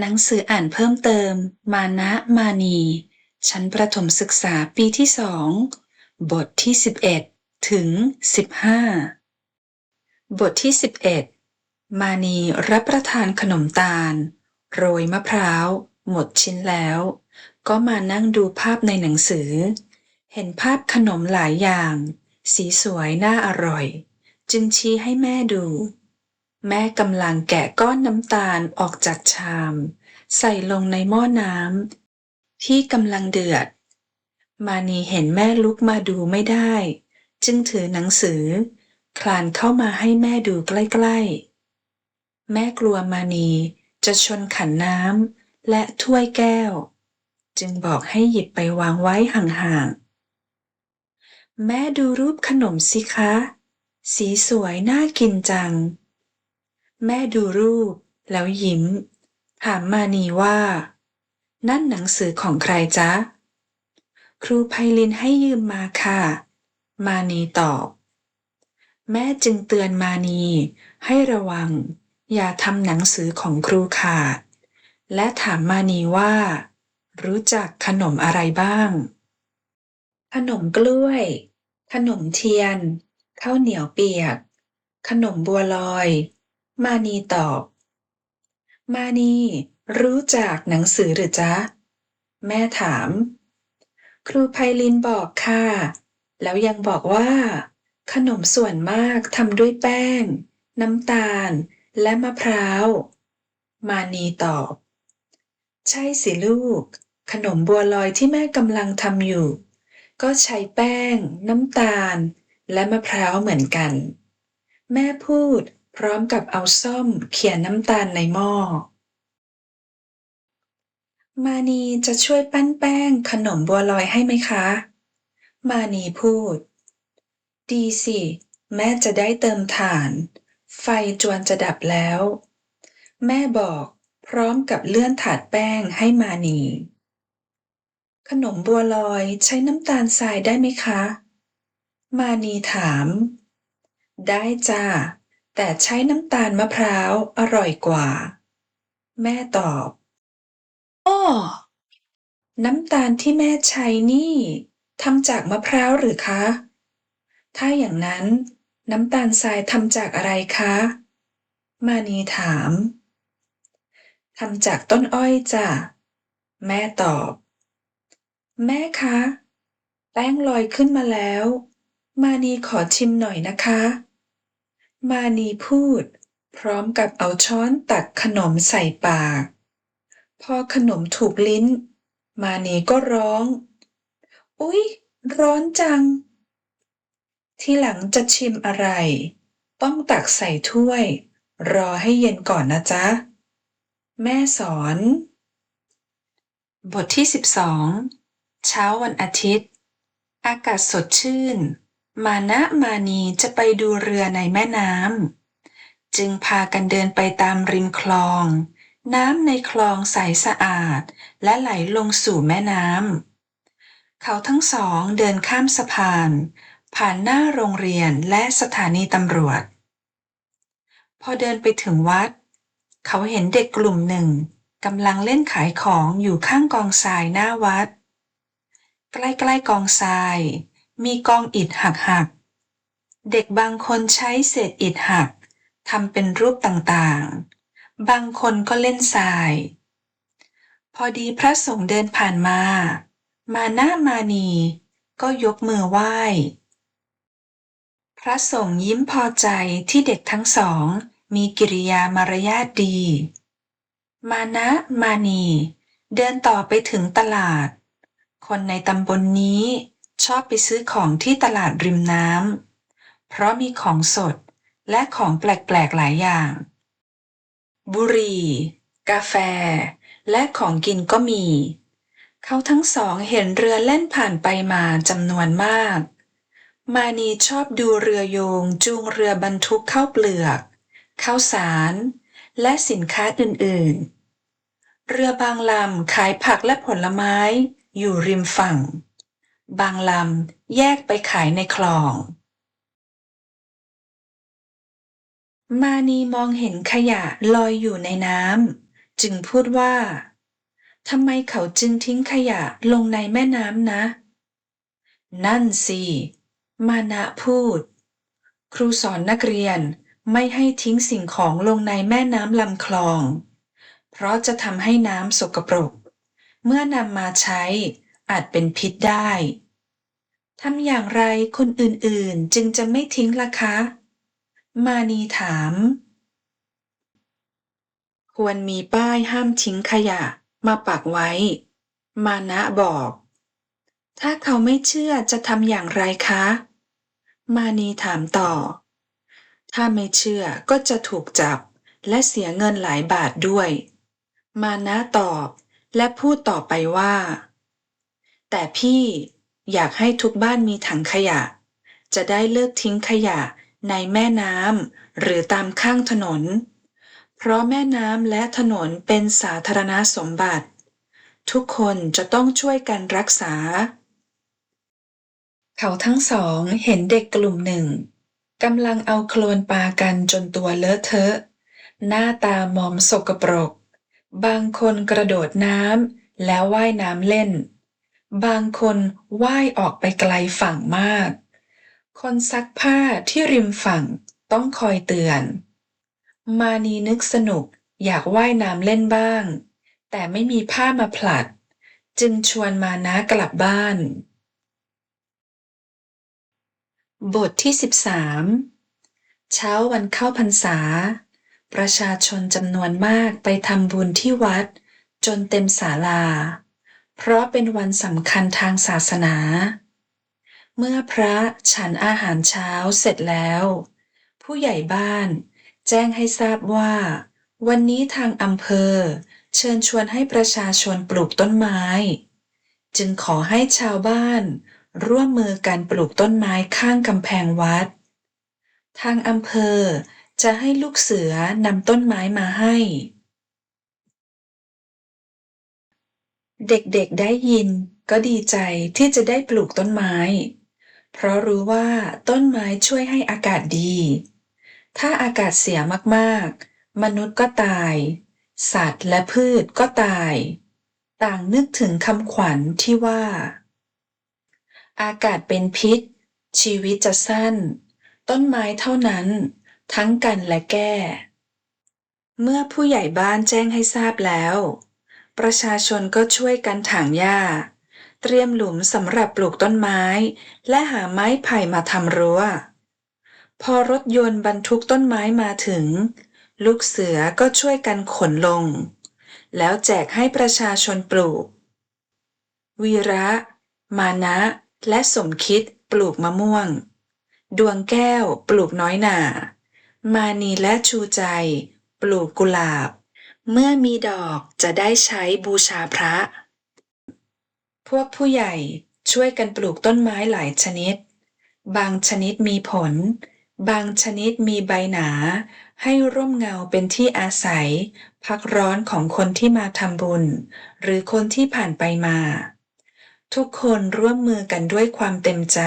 หนังสืออ่านเพิ่มเติม มานะมานี ชั้นประถมศึกษาปีที่สอง บทที่ 11 ถึง 15 บทที่ 11 มานีรับประทานขนมตาล โรยมะพร้าว หมดชิ้นแล้ว ก็มานั่งดูภาพในหนังสือ เห็นภาพขนมหลายอย่าง สีสวยน่าอร่อย จึงชี้ให้แม่ดู แม่กำลังแกะก้อนน้ำตาลออกจากชาม ใส่ลงในหม้อน้ำที่กำลังเดือด มานีเห็นแม่ลุกมาดูไม่ได้ จึงถือหนังสือ คลานเข้ามาให้แม่ดูใกล้ๆ แม่กลัวมานีจะชนขันน้ำและถ้วยแก้ว จึงบอกให้หยิบไปวางไว้ห่างๆ แม่ดูรูปขนมสิคะ สีสวยน่ากินจัง แม่ดูรูป แล้วยิ้ม ถามมานีว่า นั่นหนังสือของใครจ๊ะ ครูไพลินให้ยืมมาค่ะ มานีตอบ แม่จึงเตือนมานีให้ระวัง อย่าทำหนังสือของครูขาด และถามมานีว่า รู้จักขนมอะไรบ้าง ขนมกล้วย ขนมเทียน ข้าวเหนียวเปียก ขนมบัวลอย มานีตอบ มานีรู้จักหนังสือหรือจ๊ะ แม่ถาม ครูไพลินบอกค่ะ แล้วยังบอกว่า ขนมส่วนมากทำด้วยแป้ง น้ำตาล และมะพร้าว มานีตอบ ใช่สิลูก ขนมบัวลอยที่แม่กำลังทำอยู่ ก็ใช้แป้ง น้ำตาล และมะพร้าวเหมือนกัน แม่พูด พร้อมกับเอาส้อมเขี่ยน้ำตาลในหม้อ มานีจะช่วยปั้นแป้งขนมบัวลอยให้ไหมคะ มานีพูด ดีสิ แม่จะได้เติมถ่าน ไฟจวนจะดับแล้ว แม่บอกพร้อมกับเลื่อนถาดแป้งให้มานี ขนมบัวลอยใช้น้ำตาลทรายได้ไหมคะ มานีถาม ได้จ้า แต่ใช้น้ำตาลมะพร้าวอร่อยกว่า แม่ตอบอ้อน้ำตาลที่แม่ใช้นี่ทำจากมะพร้าวหรือคะ ถ้าอย่างนั้นน้ำตาลทรายทำจากอะไรคะ มานีถามทำจากต้นอ้อยจ้ะ แม่ตอบ แม่คะ แป้งลอยขึ้นมาแล้ว มานีขอชิมหน่อยนะคะ มานีพูด พร้อมกับเอาช้อนตักขนมใส่ปาก พอขนมถูกลิ้น มานีก็ร้อง อุ๊ย ร้อนจัง ที่หลังจะชิมอะไร ต้องตักใส่ถ้วย รอให้เย็นก่อนนะจ๊ะ แม่สอน บทที่ 12 เช้าวันอาทิตย์ อากาศสดชื่น มานะมานีจะไปดูเรือในแม่น้ำ จึงพากันเดินไปตามริมคลอง น้ำในคลองใสสะอาด และไหลลงสู่แม่น้ำ เขาทั้งสองเดินข้ามสะพาน ผ่านหน้าโรงเรียนและสถานีตำรวจ พอเดินไปถึงวัด เขาเห็นเด็กกลุ่มหนึ่งกำลังเล่นขายของอยู่ข้างกองทรายหน้าวัด ใกล้ๆกองทราย มีกองอิฐหักๆเด็กบางคนใช้เศษอิฐหักทำเป็นรูปต่างๆ บางคนก็เล่นทราย พอดีพระสงฆ์เดินผ่านมา มาหน้ามานี ก็ยกมือไหว้ พระสงฆ์ยิ้มพอใจที่เด็กทั้งสอง มีกิริยามารยาทดี มานะมานี เดินต่อไปถึงตลาด คนในตำบลนนี้ ชอบไปซื้อของที่ตลาดริมน้ำ เพราะมีของสดและของแปลกๆหลายอย่าง บุหรี่ กาแฟ และของกินก็มี เขาทั้งสองเห็นเรือแล่นผ่านไปมาจำนวนมาก มานีชอบดูเรือโยงจูงเรือบรรทุกข้าวเปลือกข้าวสาร และสินค้าอื่นๆ เรือบางลำขายผักและผลไม้อยู่ริมฝั่ง บางลำแยกไปขายในคลองมานีมองเห็นขยะลอยอยู่ในน้ำจึงพูดว่าทำไมเขาจึงทิ้งขยะลงในแม่น้ำนะ นั่นสิ มานะพูด ครูสอนนักเรียนไม่ให้ทิ้งสิ่งของลงในแม่น้ำลำคลอง เพราะจะทำให้น้ำสกปรก เมื่อนำมาใช้ อาจเป็นพิษได้ทำอย่างไรคนอื่นๆจึงจะไม่ทิ้งล่ะคะ มานีถาม ควรมีป้ายห้ามทิ้งขยะมาปักไว้ มานะบอก ถ้าเขาไม่เชื่อจะทำอย่างไรคะ มานีถามต่อ ถ้าไม่เชื่อก็จะถูกจับและเสียเงินหลายบาทด้วย มานะตอบและพูดต่อไปว่า แต่พี่อยากให้ทุกบ้านมีถังขยะ จะได้เลิกทิ้งขยะในแม่น้ำหรือตามข้างถนน เพราะแม่น้ำและถนนเป็นสาธารณสมบัติ ทุกคนจะต้องช่วยกันรักษา เขาทั้งสองเห็นเด็กกลุ่มหนึ่งกำลังเอาโคลนปากันจนตัวเลอะเทอะ หน้าตามอมสกปรก บางคนกระโดดน้ำแล้วว่ายน้ำเล่น บางคนว่ายออกไปไกลฝั่งมาก คนซักผ้าที่ริมฝั่งต้องคอยเตือน มานีนึกสนุกอยากว่ายน้ำเล่นบ้าง แต่ไม่มีผ้ามาผลัด จึงชวนมานะกลับบ้าน บทที่ 13 เช้าวันเข้าพรรษา ประชาชนจำนวนมากไปทำบุญที่วัดจนเต็มศาลา เพราะเป็นวันสำคัญทางศาสนา เมื่อพระฉันอาหารเช้าเสร็จแล้ว ผู้ใหญ่บ้านแจ้งให้ทราบว่า วันนี้ทางอำเภอ เชิญชวนให้ประชาชนปลูกต้นไม้ จึงขอให้ชาวบ้าน ร่วมมือกันปลูกต้นไม้ข้างกำแพงวัด ทางอำเภอจะให้ลูกเสือนำต้นไม้มาให้ เด็กๆได้ยินก็ดีใจที่จะได้ปลูกต้นไม้ เพราะรู้ว่าต้นไม้ช่วยให้อากาศดี ถ้าอากาศเสียมากๆ มนุษย์ก็ตาย สัตว์และพืชก็ตาย ต่างนึกถึงคำขวัญที่ว่า อากาศเป็นพิษ ชีวิตจะสั้น ต้นไม้เท่านั้น ทั้งกันและแก้ เมื่อผู้ใหญ่บ้านแจ้งให้ทราบแล้ว ประชาชนก็ช่วยกันถางหญ้า เตรียมหลุมสำหรับปลูกต้นไม้ และหาไม้ไผ่มาทำรั้ว พอรถยนต์บรรทุกต้นไม้มาถึง ลูกเสือก็ช่วยกันขนลง แล้วแจกให้ประชาชนปลูก วีระ มานะ และสมคิดปลูกมะม่วง ดวงแก้วปลูกน้อยหนา มานีและชูใจ ปลูกกุหลาบ เมื่อมีดอกจะได้ใช้บูชาพระ พวกผู้ใหญ่ช่วยกันปลูกต้นไม้หลายชนิด บางชนิดมีผล บางชนิดมีใบหนา ให้ร่มเงาเป็นที่อาศัย พักร้อนของคนที่มาทำบุญ หรือคนที่ผ่านไปมา ทุกคนร่วมมือกันด้วยความเต็มใจ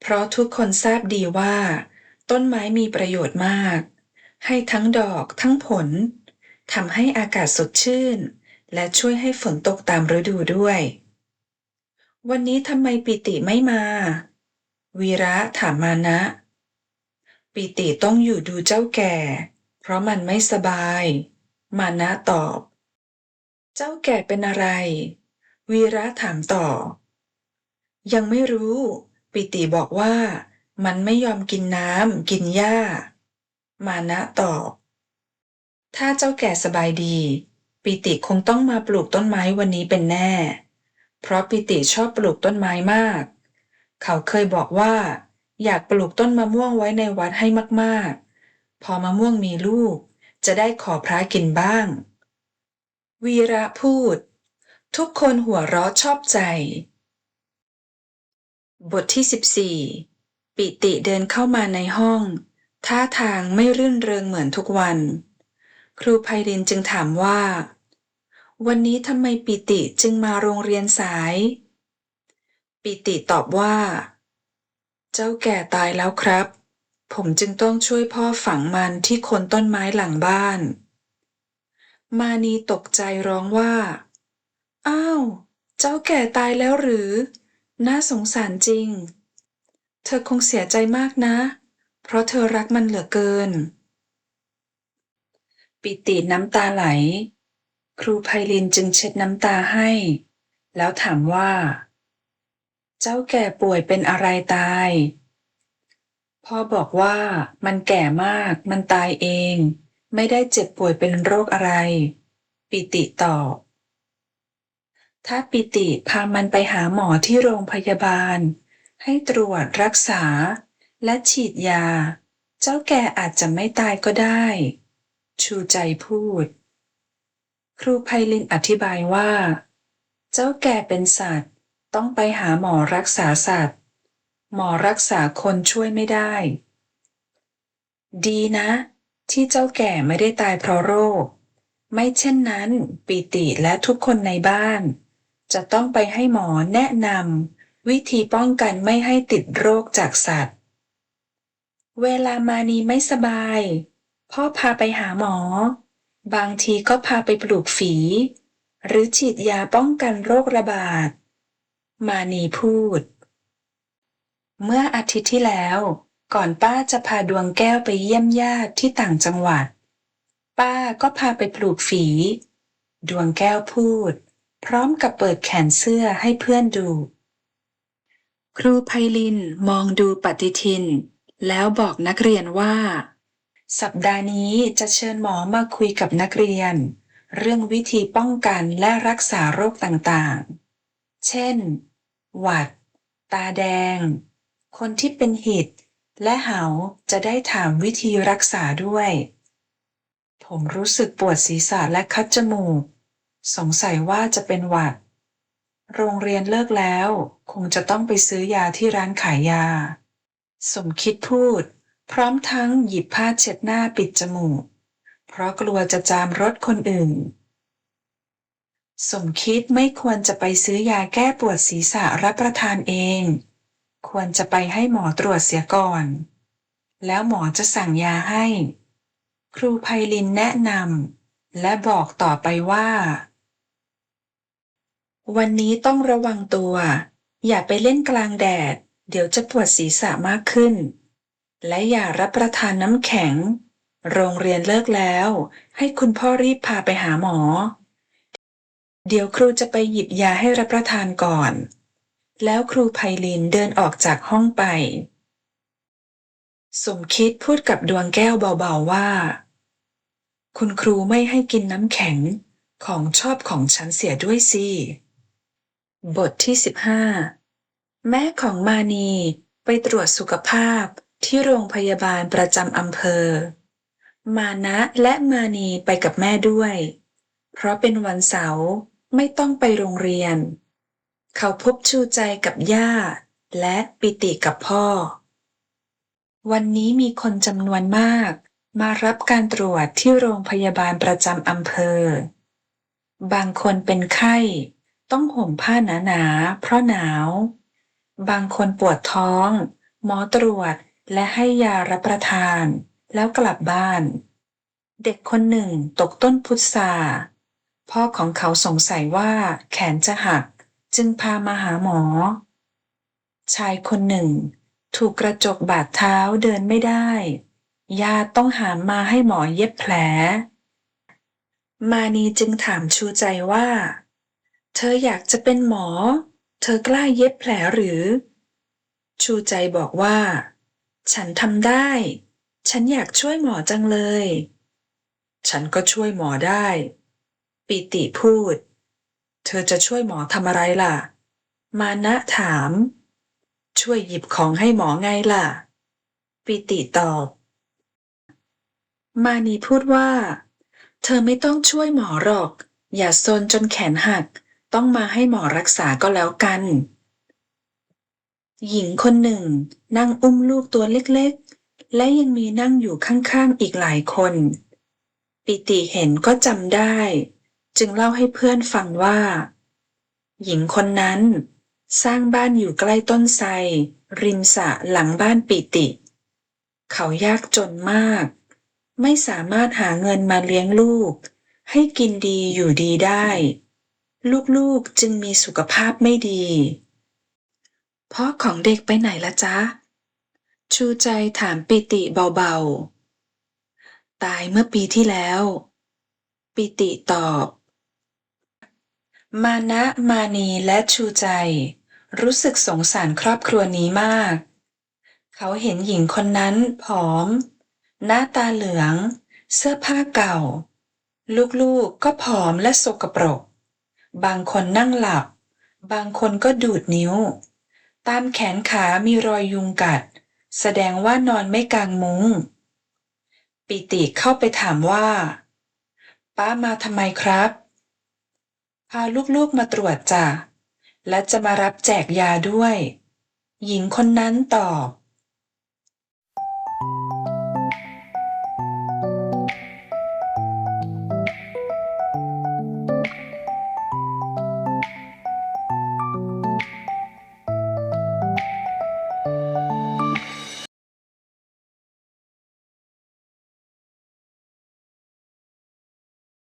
เพราะทุกคนทราบดีว่า ต้นไม้มีประโยชน์มาก ให้ทั้งดอกทั้งผล ทำให้อากาศสดชื่น และช่วยให้ฝนตกตามฤดูด้วย วันนี้ทำไมปิติไม่มา วีระถามมานะ ปิติต้องอยู่ดูเจ้าแก่ เพราะมันไม่สบาย มานะตอบ เจ้าแก่เป็นอะไร วีระถามต่อ ยังไม่รู้ ปิติบอกว่า มันไม่ยอมกินน้ำกินหญ้า มานะตอบ ถ้าเจ้าแก่สบายดี ปิติคงต้องมาปลูกต้นไม้วันนี้เป็นแน่ เพราะปิติชอบปลูกต้นไม้มาก เขาเคยบอกว่า อยากปลูกต้นมะม่วงไว้ในวัดให้มากๆ พอมะม่วงมีลูก จะได้ขอพระกินบ้าง วีระพูด ทุกคนหัวเราะชอบใจ บทที่ 14 ปิติเดินเข้ามาในห้อง ท่าทางไม่รื่นเริงเหมือนทุกวัน ครูไพรินจึงถามว่า วันนี้ทำไมปิติจึงมาโรงเรียนสาย ปิติตอบว่า เจ้าแก่ตายแล้วครับ ผมจึงต้องช่วยพ่อฝังมันที่โคนต้นไม้หลังบ้าน มานีตกใจร้องว่า อ้าว เจ้าแก่ตายแล้วหรือ น่าสงสารจริง เธอคงเสียใจมากนะ เพราะเธอรักมันเหลือเกิน ปิติน้ำตาไหล ครูไพลินจึงเช็ดน้ำตาให้ แล้วถามว่า เจ้าแก่ป่วยเป็นอะไรตาย พ่อบอกว่ามันแก่มากมันตายเอง ไม่ได้เจ็บป่วยเป็นโรคอะไร ปิติตอบ ถ้าปิติพามันไปหาหมอที่โรงพยาบาล ให้ตรวจรักษาและฉีดยา เจ้าแก่อาจจะไม่ตายก็ได้ ชูใจพูด ครูไพลินอธิบายว่า เจ้าแก่เป็นสัตว์ ต้องไปหาหมอรักษาสัตว์ หมอรักษาคนช่วยไม่ได้ ดีนะ ที่เจ้าแก่ไม่ได้ตายเพราะโรค ไม่เช่นนั้นปิติและทุกคนในบ้าน จะต้องไปให้หมอแนะนำวิธีป้องกันไม่ให้ติดโรคจากสัตว์ เวลามานีไม่สบาย พ่อพาไปหาหมอ บางทีก็พาไปปลูกฝี หรือฉีดยาป้องกันโรคระบาด มานีพูด เมื่ออาทิตย์ที่แล้ว ก่อนป้าจะพาดวงแก้วไปเยี่ยมญาติที่ต่างจังหวัด ป้าก็พาไปปลูกฝี ดวงแก้วพูด พร้อมกับเปิดแขนเสื้อให้เพื่อนดู ครูไพลินมองดูปฏิทิน แล้วบอกนักเรียนว่า สัปดาห์นี้จะเชิญหมอมาคุยกับนักเรียน เรื่องวิธีป้องกันและรักษาโรคต่างๆ เช่น หวัด ตาแดง คนที่เป็นหิด และเหาจะได้ถามวิธีรักษาด้วย ผมรู้สึกปวดศีรษะและคัดจมูก สงสัยว่าจะเป็นหวัด โรงเรียนเลิกแล้ว คงจะต้องไปซื้อยาที่ร้านขายยา สมคิดพูด พร้อมทั้งหยิบผ้าเช็ดหน้าปิดจมูก เพราะกลัวจะจามรถคนอื่น สมคิดไม่ควรจะไปซื้อยาแก้ปวดศีรษะรับประทานเอง ควรจะไปให้หมอตรวจเสียก่อน แล้วหมอจะสั่งยาให้ ครูไพลินแนะนำและบอกต่อไปว่า วันนี้ต้องระวังตัว อย่าไปเล่นกลางแดด เดี๋ยวจะปวดศีรษะมากขึ้น และอย่ารับประทานน้ำแข็ง โรงเรียนเลิกแล้ว ให้คุณพ่อรีบพาไปหาหมอ เดี๋ยวครูจะไปหยิบยาให้รับประทานก่อน แล้วครูไพลินเดินออกจากห้องไป สมคิดพูดกับดวงแก้วเบาๆว่า คุณครูไม่ให้กินน้ำแข็งของชอบของฉันเสียด้วยสิ บทที่ 15 แม่ของมานีไปตรวจสุขภาพ ที่โรงพยาบาลประจำอำเภอ มานะและมานีไปกับแม่ด้วย เพราะเป็นวันเสาร์ไม่ต้องไปโรงเรียน เขาพบชูใจกับย่า และปิติกับพ่อ วันนี้มีคนจำนวนมากมารับการตรวจที่โรงพยาบาลประจำอำเภอ บางคนเป็นไข้ ต้องห่มผ้าหนาๆเพราะหนาว บางคนปวดท้อง หมอตรวจ และให้ยารับประทาน แล้วกลับบ้าน เด็กคนหนึ่งตกต้นพุทราพ่อของเขาสงสัยว่าแขนจะหักจึงพามาหาหมอ ชายคนหนึ่ง ถูกกระจกบาดเท้าเดินไม่ได้ ญาติต้องหามมาให้หมอเย็บแผล มานีจึงถามชูใจว่า เธออยากจะเป็นหมอ เธอกล้าเย็บแผลหรือ ชูใจบอกว่า ฉันทำได้ ฉันอยากช่วยหมอจังเลย ฉันก็ช่วยหมอได้ ปิติพูด เธอจะช่วยหมอทำอะไรล่ะ มานะถาม ช่วยหยิบของให้หมอไงล่ะ ปิติตอบ มานีพูดว่า เธอไม่ต้องช่วยหมอหรอก อย่าซนจนแขนหัก ต้องมาให้หมอรักษาก็แล้วกัน หญิงคนหนึ่ง นั่งอุ้มลูกตัวเล็กๆ และยังมีนั่งอยู่ข้างๆอีกหลายคน ปิติเห็นก็จำได้ จึงเล่าให้เพื่อนฟังว่า หญิงคนนั้น สร้างบ้านอยู่ใกล้ต้นไทรริมสะหลังบ้านปิติ เขายากจนมาก ไม่สามารถหาเงินมาเลี้ยงลูก ให้กินดีอยู่ดีได้ ลูกๆจึงมีสุขภาพไม่ดี พ่อของเด็กไปไหนละจ๊ะ ชูใจถามปิติเบาๆ ตายเมื่อปีที่แล้ว ปิติตอบ มานะมานีและชูใจ รู้สึกสงสารครอบครัวนี้มาก เขาเห็นหญิงคนนั้นผอม หน้าตาเหลือง เสื้อผ้าเก่า ลูกๆก็ผอมและสกปรก บางคนนั่งหลับ บางคนก็ดูดนิ้ว ตามแขนขามีรอยยุงกัด แสดงว่านอนไม่กลางมุง้ง ปิติเข้าไปถามว่า ป้ามาทำไมครับ พาลูกๆมาตรวจจ้ะและจะมารับแจกยาด้วย หญิงคนนั้นตอบ